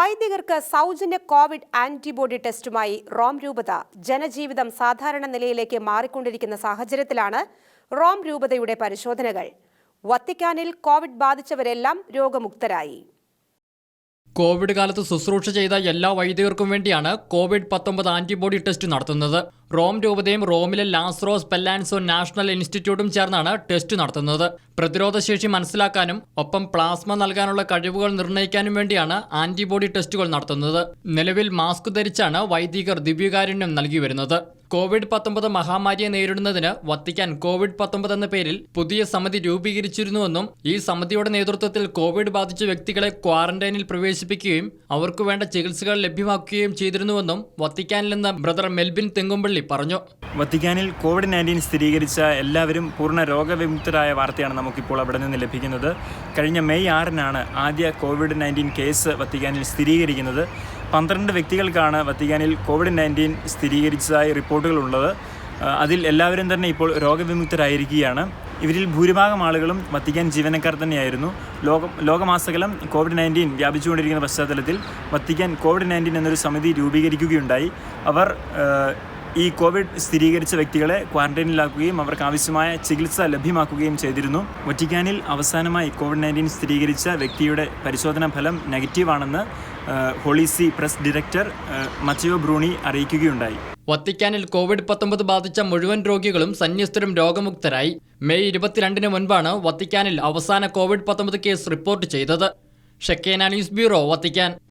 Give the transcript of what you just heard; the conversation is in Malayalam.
വൈദികർക്ക് സൗജന്യ കോവിഡ് ആന്റിബോഡി ടെസ്റ്റുമായി റോം രൂപത ജനജീവിതം സാധാരണ നിലയിലേക്ക് മാറിക്കൊണ്ടിരിക്കുന്ന സാഹചര്യത്തിലാണ് റോം രൂപതയുടെ പരിശോധനകൾ. വത്തിക്കാനിൽ കോവിഡ് ബാധിച്ചവരെല്ലാം രോഗമുക്തരായി. കോവിഡ് കാലത്ത് ശുശ്രൂഷ ചെയ്ത എല്ലാ വൈദികർക്കും വേണ്ടിയാണ് കോവിഡ് പത്തൊമ്പത് ആന്റിബോഡി ടെസ്റ്റ് നടത്തുന്നത്. റോം രൂപതയും റോമിലെ ലാസ്റോസ് പെല്ലാൻസോ നാഷണൽ ഇൻസ്റ്റിറ്റ്യൂട്ടും ചേർന്നാണ് ടെസ്റ്റ് നടത്തുന്നത്. പ്രതിരോധശേഷി മനസ്സിലാക്കാനും ഒപ്പം പ്ലാസ്മ നൽകാനുള്ള കഴിവുകൾ നിർണയിക്കാനും വേണ്ടിയാണ് ആന്റിബോഡി ടെസ്റ്റുകൾ നടത്തുന്നത്. നിലവിൽ മാസ്ക് ധരിച്ചാണ് വൈദികർ ദിവ്യകാരുണ്യം നൽകി വരുന്നത്. കോവിഡ് പത്തൊമ്പത് മഹാമാരിയെ നേരിടുന്നതിന് വത്തിക്കാൻ കോവിഡ് പത്തൊമ്പത് എന്ന പേരിൽ പുതിയ സമിതി രൂപീകരിച്ചിരുന്നുവെന്നും ഈ സമിതിയുടെ നേതൃത്വത്തിൽ കോവിഡ് ബാധിച്ച വ്യക്തികളെ ക്വാറന്റൈനിൽ പ്രവേശിപ്പിക്കുകയും അവർക്ക് വേണ്ട ചികിത്സകൾ ലഭ്യമാക്കുകയും ചെയ്തിരുന്നുവെന്നും വത്തിക്കാനിൽ നിന്ന് ബ്രദർ മെൽബിൻ തെങ്ങുംപള്ളി പറഞ്ഞു. വത്തിക്കാനിൽ കോവിഡ് നയന്റീൻ സ്ഥിരീകരിച്ച എല്ലാവരും പൂർണ രോഗവിമുക്തരായ വാർത്തയാണ് നമുക്കിപ്പോൾ അവിടെ നിന്ന് ലഭിക്കുന്നത്. കഴിഞ്ഞ മെയ് ആറിനാണ് ആദ്യ കോവിഡ് നയന്റീൻ കേസ് വത്തിക്കാനിൽ സ്ഥിരീകരിക്കുന്നത്. പന്ത്രണ്ട് വ്യക്തികൾക്കാണ് വത്തിക്കാനിൽ കോവിഡ് നയന്റീൻ സ്ഥിരീകരിച്ചതായി റിപ്പോർട്ടുകളുള്ളത്. അതിൽ എല്ലാവരും തന്നെ ഇപ്പോൾ രോഗവിമുക്തരായിരിക്കുകയാണ്. ഇവരിൽ ഭൂരിഭാഗം ആളുകളും വത്തിക്കാൻ ജീവനക്കാർ തന്നെയായിരുന്നു. ലോക ലോകമാസകലം കോവിഡ് നയന്റീൻ വ്യാപിച്ചുകൊണ്ടിരിക്കുന്ന പശ്ചാത്തലത്തിൽ വത്തിക്കാൻ കോവിഡ് നയന്റീൻ എന്നൊരു സമിതി രൂപീകരിക്കുകയുണ്ടായി. അവർ ഈ കോവിഡ് സ്ഥിരീകരിച്ച വ്യക്തികളെ ക്വാറന്റൈനിലാക്കുകയും അവർക്ക് ആവശ്യമായ ചികിത്സ ലഭ്യമാക്കുകയും ചെയ്തിരുന്നു. വറ്റിക്കാനിൽ അവസാനമായി കോവിഡ് നയന്റീൻ സ്ഥിരീകരിച്ച വ്യക്തിയുടെ പരിശോധനാ ഫലം നെഗറ്റീവാണെന്ന് Holy See Holy press director Matteo Bruni അറിയിക്കുകയുണ്ടായി. വത്തിക്കാനിൽ കോവിഡ് പത്തൊമ്പത് ബാധിച്ച മുഴുവൻ രോഗികളും സന്യസ്തരും രോഗമുക്തരായി. മെയ് ഇരുപത്തിരണ്ടിന് മുൻപാണ് വത്തിക്കാനിൽ അവസാന കോവിഡ് പത്തൊമ്പത് കേസ് റിപ്പോർട്ട് ചെയ്തത്. Shekinah news bureau Vatican.